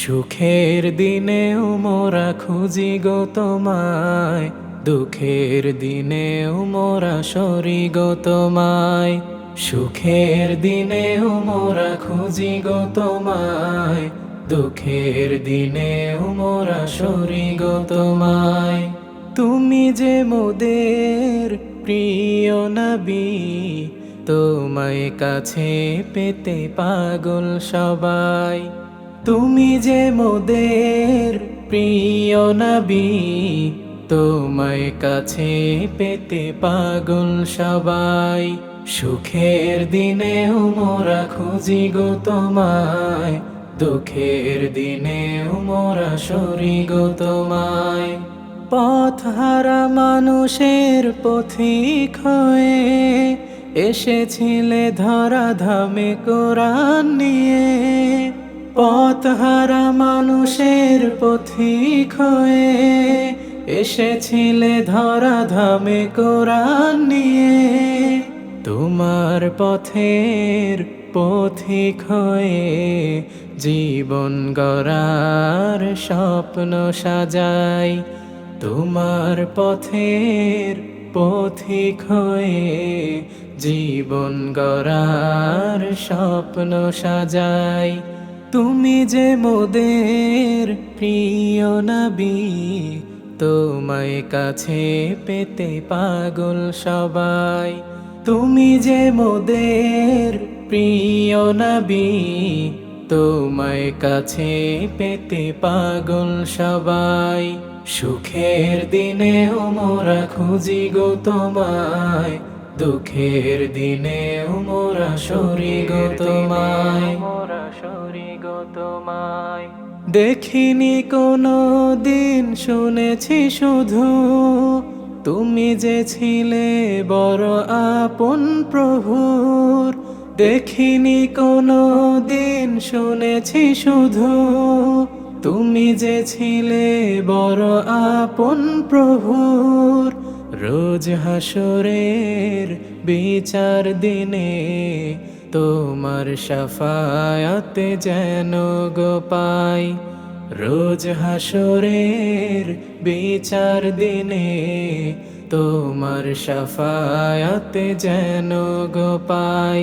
সুখের দিনেও মোরা খুঁজি গো তোমায়, দুঃখের দিনেও মোরা সরি গো তোমায়। সুখের দিনেও মোরা খুঁজি গো তোমায় দুঃখের দিনে মোরা সরি গো তোমায়। তুমি যে মোদের প্রিয় নবী, তোমায় কাছে পেতে পাগল সবাই। তুমি যে মোদের প্রিয় নবী, তোমায় কাছে পেতে পাগল সবাই। সুখের দিনে মোরা খুঁজি গো তোমায় দুঃখের দিনে মোরা সরি গো তোমায়। পথ হারা মানুষের পথিক হয়ে এসেছিলে ধরা ধামে কোরআন নিয়ে। পথ হারা মানুষের পথিক হয়ে এসেছিলে ধরা ধামে কোরআন নিয়ে। তোমার পথের পথিক হয়ে জীবন গড়ার স্বপ্ন সাজাই। তোমার পথের পথিক হয়ে জীবন গড়ার স্বপ্ন সাজাই। তুমি যে মোদের প্রিয় নবী, তোমায় কাছে পেতে পাগল সবাই। তুমি যে মোদের প্রিয় নবী তোমায় কাছে পেতে পাগল সবাই। সুখের দিনে মোরা খুঁজি গো তোমায়। দুঃখের দিনে মোরা সরি গো তোমায়। মোরা সরি গো তোমায়। দেখিনি কোনো দিন শুনেছি শুধু তুমি যে ছিলে বড় আপন প্রভুর। দেখিনি কোনো দিন শুনেছি শুধু তুমি যে ছিলে বড় আপন প্রভুর। রোজ হাসরের বিচার দিনে তোমার সাফায়াতে যেন গোপাই রোজ হাসরের বিচার দিনে তোমার সাফায়াতে যেন গো পাই।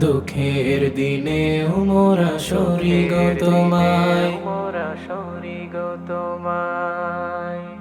দুঃখের দিনে উমরা শরী তোমায়। মোরা শরী তোমায়।